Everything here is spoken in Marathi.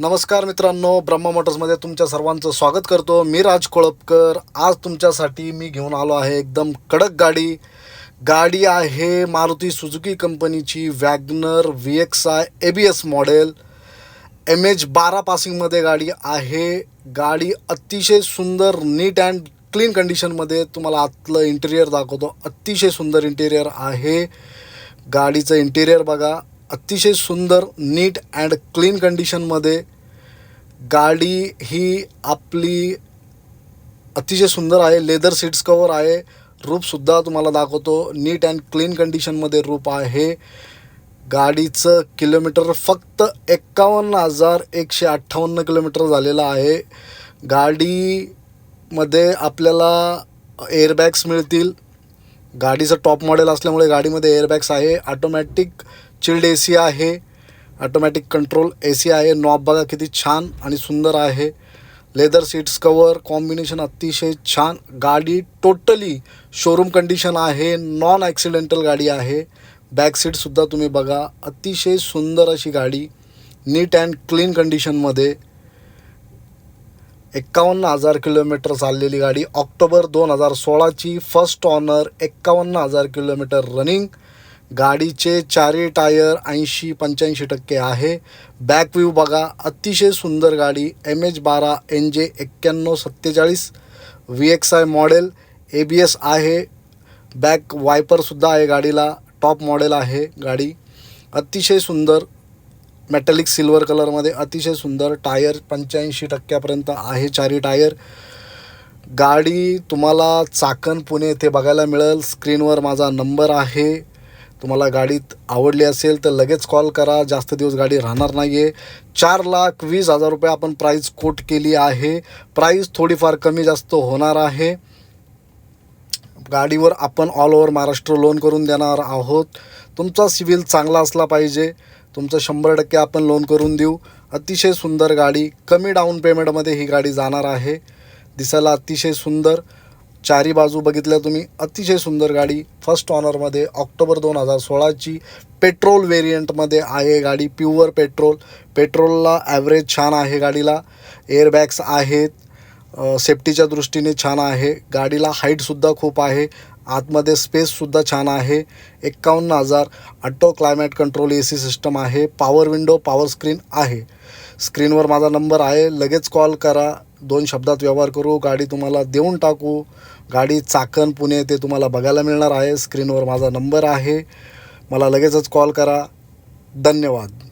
नमस्कार मित्रांनो ब्रह्मा मोटर्समध्ये तुमच्या सर्वांचं स्वागत करतो. मी राज कोळपकर. आज तुमच्यासाठी मी घेऊन आलो आहे एकदम कडक गाडी. गाडी आहे मारुती सुझुकी कंपनीची WagonR V X I A B S model. M H बारा पासिंगमध्ये गाडी आहे. गाडी अतिशय सुंदर नीट अँड क्लीन कंडिशनमध्ये तुम्हाला आतलं इंटेरियर दाखवतो. अतिशय सुंदर इंटेरियर आहे. गाडीचं इंटेरियर बघा. अतिशय सुंदर नीट अँड क्लीन कंडिशनमध्ये गाडी ही आपली अतिशय सुंदर आहे. लेदर सीट्स कवर आहे. रूपसुद्धा तुम्हाला दाखवतो. नीट अँड क्लीन कंडिशनमध्ये रूप आहे. गाडीचं किलोमीटर फक्त एक्कावन्न हजार एकशे अठ्ठावन्न किलोमीटर झालेलं आहे. गाडीमध्ये आपल्याला एअरबॅग्स मिळतील. गाडीचं टॉप मॉडेल असल्यामुळे गाडीमध्ये एअरबॅग्स आहे. ऑटोमॅटिक चिल्ड ए सी आहे ॲटोमॅटिक कंट्रोल ए सी आहे. नॉब बघा किती छान आणि सुंदर आहे. लेदर सीट्स कवर कॉम्बिनेशन अतिशय छान. गाडी टोटली शोरूम कंडिशन आहे. नॉन ॲक्सिडेंटल गाडी आहे. बॅक सीटसुद्धा तुम्ही बघा. अतिशय सुंदर अशी गाडी. नीट अँड क्लीन कंडिशनमध्ये एक्कावन्न हजार किलोमीटर चाललेली गाडी. ऑक्टोबर दोन हजार सोळाची फर्स्ट ऑनर एक्कावन्न हजार किलोमीटर रनिंग गाडीचे चारी टायर ऐंशी पंच्याऐंशी टक्के आहे. बॅक व्ह्यू बघा अतिशय सुंदर गाडी एम एच बारा एन जे एक्क्याण्णव सत्तेचाळीस V X I model A B S आहे. बॅक वायपरसुद्धा आहे गाडीला टॉप मॉडेल आहे गाडी. अतिशय सुंदर मेटॅलिक सिल्वर कलरमध्ये अतिशय सुंदर टायर पंच्याऐंशी टक्क्यापर्यंत आहे चारी टायर. गाडी तुम्हाला चाकण पुणे येथे बघायला मिळेल. स्क्रीनवर माझा नंबर आहे. तुम्हाला गाडीत आवडली असेल तर लगेच कॉल करा. जास्त दिवस गाडी राहणार नाही आहे चार लाख वीस हजार रुपये आपण प्राईस कोट केली आहे. प्राईस थोडीफार कमी जास्त होणार आहे. गाडीवर आपण ऑल ओव्हर महाराष्ट्र लोन करून देणार आहोत. तुमचा सिव्हिल चांगला असला पाहिजे. तुमचं शंभर टक्के आपण लोन करून देऊ. अतिशय सुंदर गाडी. कमी डाऊन पेमेंटमध्ये ही गाडी जाणार आहे. दिसायला अतिशय सुंदर. चारी बाजू बघितल्या तुम्ही. अतिशय सुंदर गाडी. फर्स्ट ऑनरमध्ये ऑक्टोबर दोन हजार सोळाची पेट्रोल व्हेरियंटमध्ये आहे गाडी. प्युअर पेट्रोल पेट्रोलला ॲव्हरेज छान आहे गाडीला. एअरबॅग्स आहेत. सेफ्टीच्या दृष्टीने छान आहे. गाडीला हाईटसुद्धा खूप आहे. आतमध्ये स्पेससुद्धा छान आहे. एक्कावन्न हजार auto climate control A C system आहे. पॉवर विंडो पॉवर स्क्रीन आहे. स्क्रीनवर माझा नंबर आहे. लगेच कॉल करा. दोन शब्दात व्यवहार करू गाडी तुम्हाला देऊन टाकू. गाडी चाकण पुणे ते तुम्हाला बघायला मिळणार आहे. स्क्रीनवर माझा नंबर आहे. मला लगेचच कॉल करा. धन्यवाद.